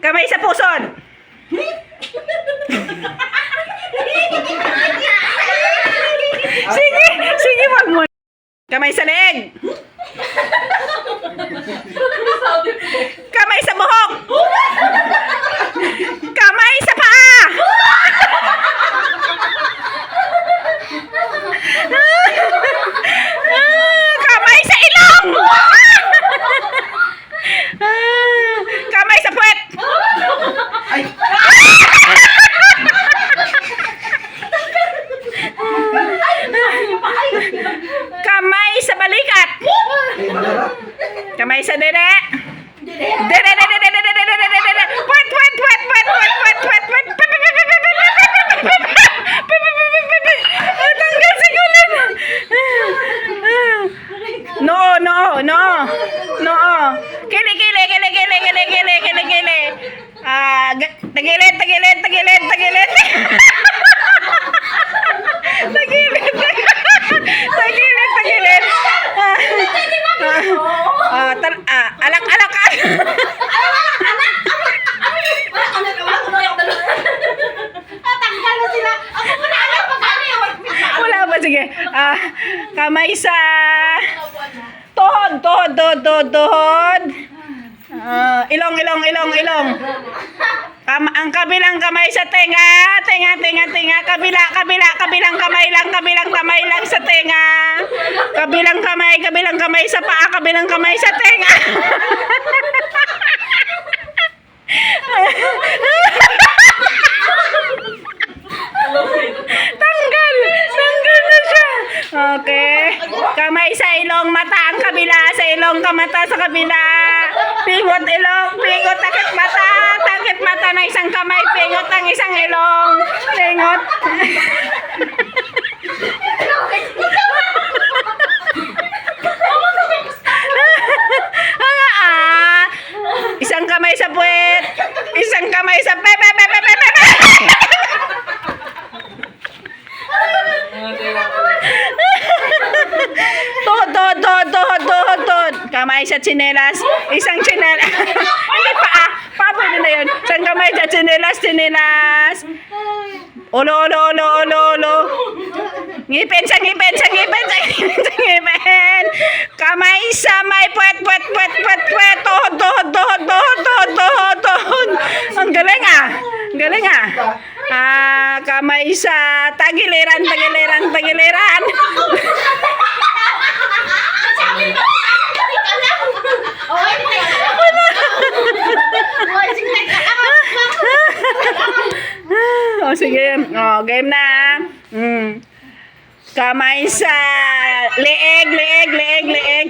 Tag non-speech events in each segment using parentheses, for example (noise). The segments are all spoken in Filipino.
Kamay sa puson. sige, sige, wag mo. Kamay sa leeg. Ah, tagilid, tagilid, tagilid, tagilid. (laughs) Tagilid. Tagilid, tagilid. Ah, tal- ah, alak, alak. Wala ba? Sige. Ah, kamay sa tuhod, tuhod, tuhod, tuhod, tuhod. Ah, ilong, ilong, ilong, ilong. Kam ang kabilang kamay sa tenga, tenga, tenga, tenga, kabila, kabila, kabilang kamay lang, kabilang kamay lang sa tenga. Kabilang kamay, kabilang kamay sa paa, kabilang kamay sa tenga. Tanggal! Tanggal na siya! Okay. Kamay sa ilong mata ang kabila. Sa ilong kamata sa kabila. Pingot ilong. Pingot takip mata. Takip mata ng isang kamay. Pingot ang isang ilong. Pingot. (laughs) Ah, ah. Isang kamay sa puwet. Isang kamay sa pe, pe, pe, pe, pe, pe, pe. Tuhod, tuhod, tuhod, tuhod, tuhod, tuhod. Kamay sa tsinelas. Isang tsinelas. (laughs) Hindi pa ah. Pa, pwede na yun. Isang kamay sa tsinelas, tsinelas. Ulo, ulo, ulo, ulo, ulo. Ngipin sa ngipin sa ngipin sa ngipin sa ngipin. Kamay sa may puwet, puwet, puwet, puwet, puwet. Tuhod, tuhod, tuhod, tuhod, tuhod, tuhod, tuhod. Ang galing ah. Ang galing ah. Ah, kamay sa tagiliran, tagiliran, tagiliran. O sige, o game na. Mm. Kamay sa leeg, leeg, leeg, leeg.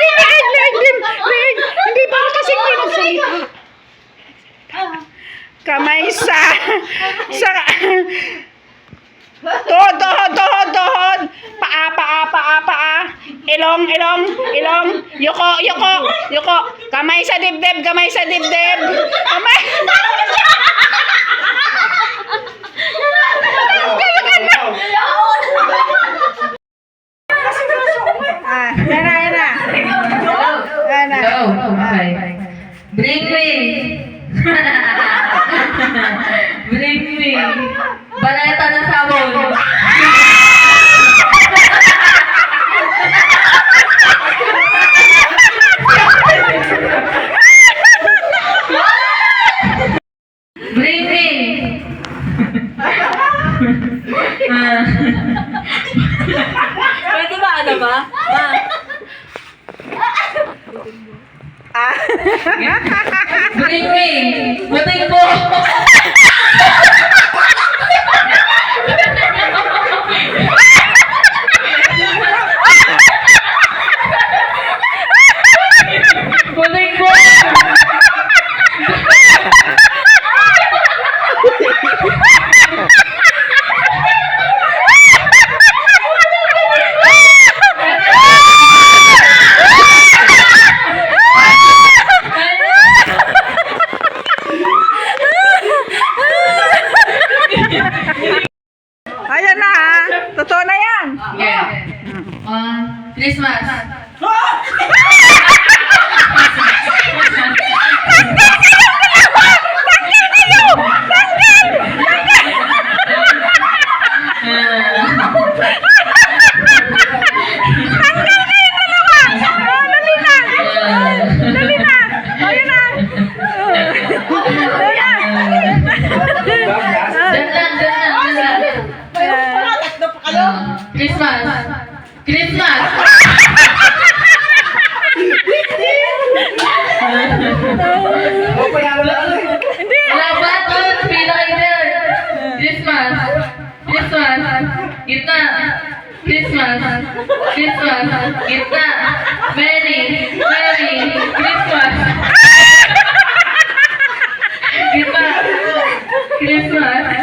leeg, leeg, leeg, leeg. Hindi pa kasi pinagsalita. Kamay sa sa Tuhod, tuhod, tuhod, tuhod. Paa, paa, paa, paa. Ilong, ilong, ilong. Yuko, yuko, yuko. Kamay sa dibdib, kamay sa dibdib. Kamay. Bring me. (laughs) Bring me. Baleta na sabon. Bring me. Ah. Pwede ba ano ba? Ah. Ah. Christmas. Ah! (laughs) Christmas, Christmas, कितना Merry, Merry Christmas. कितना Christmas.